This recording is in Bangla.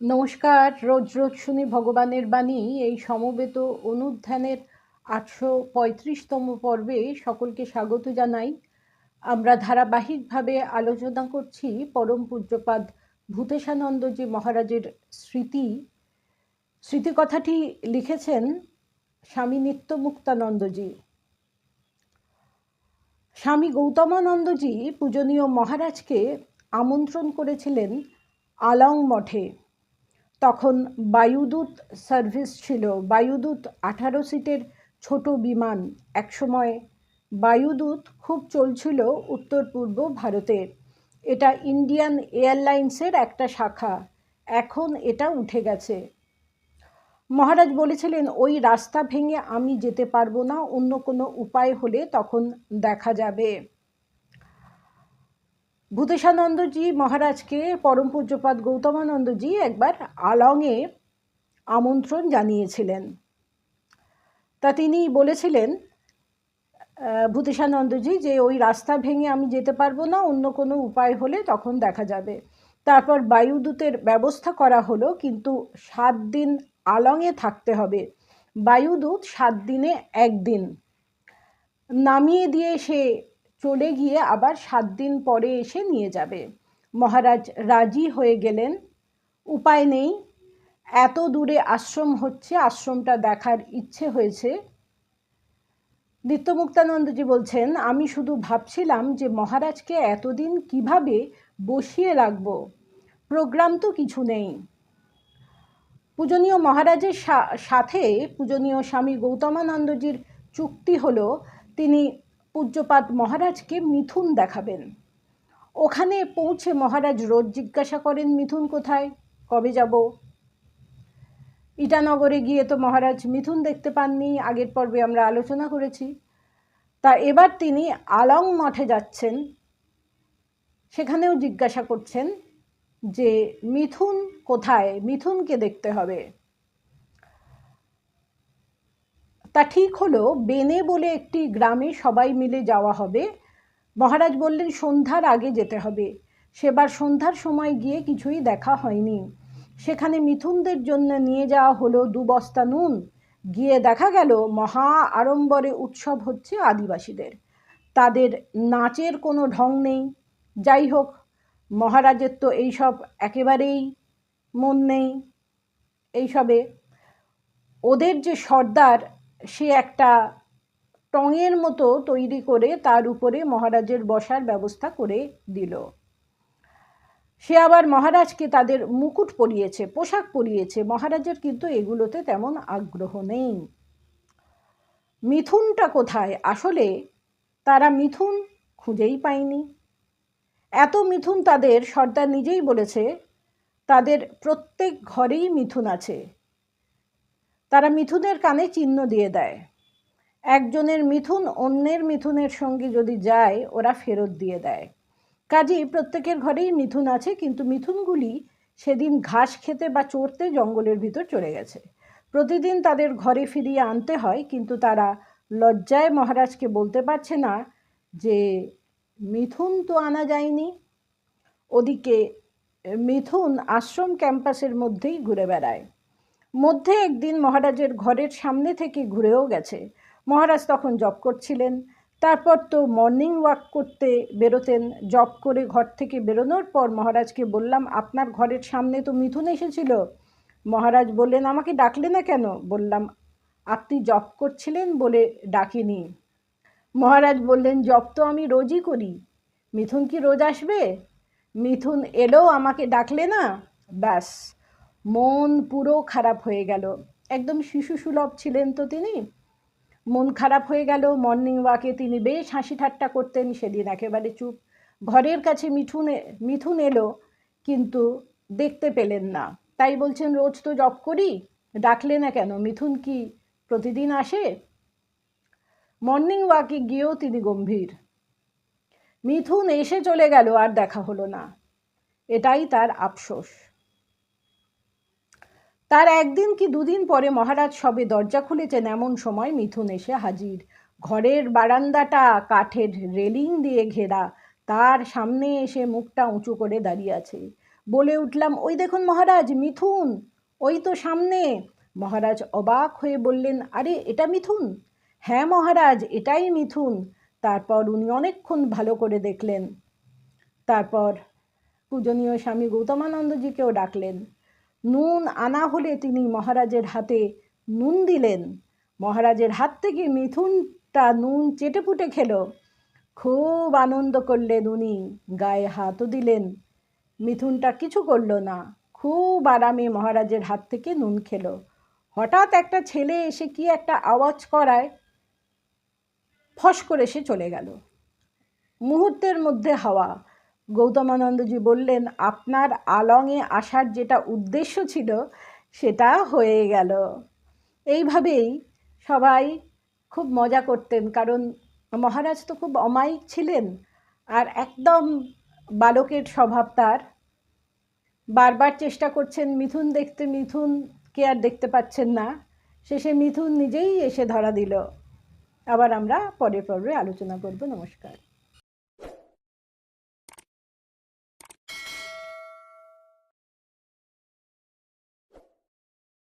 নমস্কার, রোজ রোজ শুনি ভগবানের বাণী। এই সমবেত অনুধ্যানের আটশো পঁয়ত্রিশতম পর্বে সকলকে স্বাগত জানাই। আমরা ধারাবাহিকভাবে আলোচনা করছি পরম পূজ্যপাদ ভূতেশানন্দজি মহারাজের স্মৃতি। স্মৃতি কথাটি লিখেছেন স্বামী নিত্যমুক্তানন্দজি। স্বামী গৌতমানন্দজি পূজনীয় মহারাজকে আমন্ত্রণ করেছিলেন আলং মঠে। তখন বায়ুদূত সার্ভিস ছিল। বায়ুদূত আঠারো সিটের ছোট বিমান। একসময় বায়ুদূত খুব চলছিল উত্তর পূর্ব ভারতে। এটা ইন্ডিয়ান এয়ারলাইন্সের একটা শাখা। এখন এটা উঠে গেছে। মহারাজ বলেছিলেন, ওই রাস্তা ভেঙে আমি যেতে পারব না। অন্য কোনো উপায় হলে তখন দেখা যাবে। ভূতেশানন্দজি মহারাজকে পরম পূজ্যপাদ গৌতমানন্দজি একবার আলংয়ে আমন্ত্রণ জানিয়েছিলেন। তা তিনি বলেছিলেন ভূতেশানন্দজি যে ওই রাস্তা ভেঙে আমি যেতে পারব না, অন্য কোনো উপায় হলে তখন দেখা যাবে। তারপর বায়ুদূতের ব্যবস্থা করা হলো, কিন্তু সাত দিন আলংয়ে থাকতে হবে। বায়ুদূত সাত দিনে একদিন নামিয়ে দিয়ে সে চলে গিয়ে আবার সাত দিন পরে এসে নিয়ে যাবে। মহারাজ রাজি হয়ে গেলেন। উপায় নেই। এত দূরে আশ্রম হচ্ছে, আশ্রমটা দেখার ইচ্ছে হয়েছে। নিত্যমুক্তানন্দজি বলছেন, আমি শুধু ভাবছিলাম যে মহারাজকে এতদিন কীভাবে বসিয়ে রাখব? প্রোগ্রাম তো কিছু নেই। পূজনীয় মহারাজের সাথে পূজনীয় স্বামী গৌতমানন্দজির চুক্তি হলো, তিনি পূজ্যপাত মহারাজকে মিথুন দেখাবেন। ওখানে পৌঁছে মহারাজ রোজ জিজ্ঞাসা করেন, মিথুন কোথায়? কবে যাব? ইটানগরে গিয়ে তো মহারাজ মিথুন দেখতে পাননি, আগের পর্বে আমরা আলোচনা করেছি। তা এবার তিনি আলং মঠে যাচ্ছেন। সেখানেও জিজ্ঞাসা করছেন যে, মিথুন কোথায়? মিথুনকে দেখতে হবে। তা ঠিক হলো বেনে বলে একটি গ্রামে সবাই মিলে যাওয়া হবে। মহারাজ বললেন, সন্ধ্যার আগে যেতে হবে। সেবার সন্ধ্যার সময় গিয়ে কিছুই দেখা হয়নি। সেখানে মিথুনদের জন্য নিয়ে যাওয়া হলো দু বস্তা নুন। গিয়ে দেখা গেল, মহা আড়ম্বরে উৎসব হচ্ছে আদিবাসীদের। তাদের নাচের কোনো ঢং নেই। যাই হোক, মহারাজের তো এইসব একেবারেই মন নেই। এইসবে ওদের যে সর্দার সে একটা টঙের মতো তৈরি করে তার উপরে মহারাজের বসার ব্যবস্থা করে দিল। সে আবার মহারাজকে তাদের মুকুট পরিয়েছে, পোশাক পরিয়েছে। মহারাজের কিন্তু এগুলোতে তেমন আগ্রহ নেই। মিথুনটা কোথায়? আসলে তারা মিথুন খুঁজেই পায়নি। এত মিথুন তাদের, সর্দার নিজেই বলেছে, তাদের প্রত্যেক ঘরেই মিথুন আছে। তারা মিথুনের কানে চিহ্ন দিয়ে দেয়। একজনের মিথুন অন্যের মিথুনের সঙ্গে যদি যায়, ওরা ফেরত দিয়ে দেয়। কাজেই প্রত্যেকের ঘরেই মিথুন আছে, কিন্তু মিথুনগুলি সেদিন ঘাস খেতে বা চড়তে জঙ্গলের ভিতর চলে গেছে। প্রতিদিন তাদের ঘরে ফিরিয়ে আনতে হয়, কিন্তু তারা লজ্জায় মহারাজকে বলতে পারছে না যে, মিথুন তো আনা যায়নি। ওদিকে, মিথুন আশ্রম ক্যাম্পাসের মধ্যেই ঘুরে বেড়ায়। মধ্যে একদিন মহারাজের ঘরের সামনে থেকে ঘুরেও গেছে। মহারাজ তখন জব করছিলেন। তারপর তো মর্নিং ওয়াক করতে বেরোতেন। জব করে ঘর থেকে বেরোনোর পর মহারাজকে বললাম, আপনার ঘরের সামনে তো মিথুন এসেছিল। মহারাজ বললেন, আমাকে ডাকলে না কেন? বললাম, আপনি জব করছিলেন বলে ডাকিনি। মহারাজ বললেন জব তো আমি রোজই করি। মিথুন কি রোজ আসবে? মিথুন এলেও আমাকে ডাকলে না? ব্যাস। মন পুরো খারাপ হয়ে গেল। একদম শিশু সুলভ ছিলেন তো তিনি। মন খারাপ হয়ে গেল মর্নিং ওয়াকে তিনি বেশ হাসি ঠাট্টা করতেন সেদিন। একেবারে চুপ। ঘরের কাছে মিঠুন মিথুন এলো, কিন্তু দেখতে পেলেন না। তাই বলছেন, রোজ তো জব করি। ডাকলে না কেন? মিথুন কি প্রতিদিন আসে? মর্নিং ওয়াকে গিয়েও তিনি গম্ভীর। মিথুন এসে চলে গেল, আর দেখা হলো না। এটাই তার আফসোস। তার একদিন কি দুদিন পরে মহারাজ সবে দরজা খুলেছেন এমন সময় মিথুন এসে হাজির। ঘরের বারান্দাটা কাঠের রেলিং দিয়ে ঘেরা। তার সামনে এসে মুখটা উঁচু করে দাঁড়িয়ে আছে। বলে উঠলাম, ওই দেখুন মহারাজ, মিথুন, ওই তো সামনে। মহারাজ অবাক হয়ে বললেন, আরে, এটা মিথুন? হ্যাঁ মহারাজ, এটাই মিথুন। তারপর উনি অনেকক্ষণ ভালো করে দেখলেন। তারপর পূজনীয় স্বামী গৌতমানন্দজিকেও ডাকলেন। নুন আনা হলে তিনি মহারাজের হাতে নুন দিলেন। মহারাজের হাত থেকে মিথুনটা নুন চেটেপুটে খেলো। খুব আনন্দ করলেন উনি, গায়ে হাতও দিলেন। মিথুনটা কিছু করল না, খুব আরামে মহারাজের হাত থেকে নুন খেলো। হঠাৎ একটা ছেলে এসে কি একটা আওয়াজ করায়, ফস করে সে চলে গেল। মুহূর্তের মধ্যে হাওয়া গৌতমানন্দজি বললেন, আপনার আলংয়ে আসার যেটা উদ্দেশ্য ছিল, সেটা হয়ে গেল। এইভাবেই সবাই খুব মজা করতেন, কারণ মহারাজ তো খুব অমায়িক ছিলেন, আর একদম বালকের স্বভাব তার। বারবার চেষ্টা করছেন, মিথুন দেখতে মিথুনকে আর দেখতে পাচ্ছেন না। শেষে মিথুন নিজেই এসে ধরা দিল। আবার আমরা পরের পর্বে আলোচনা করব। নমস্কার।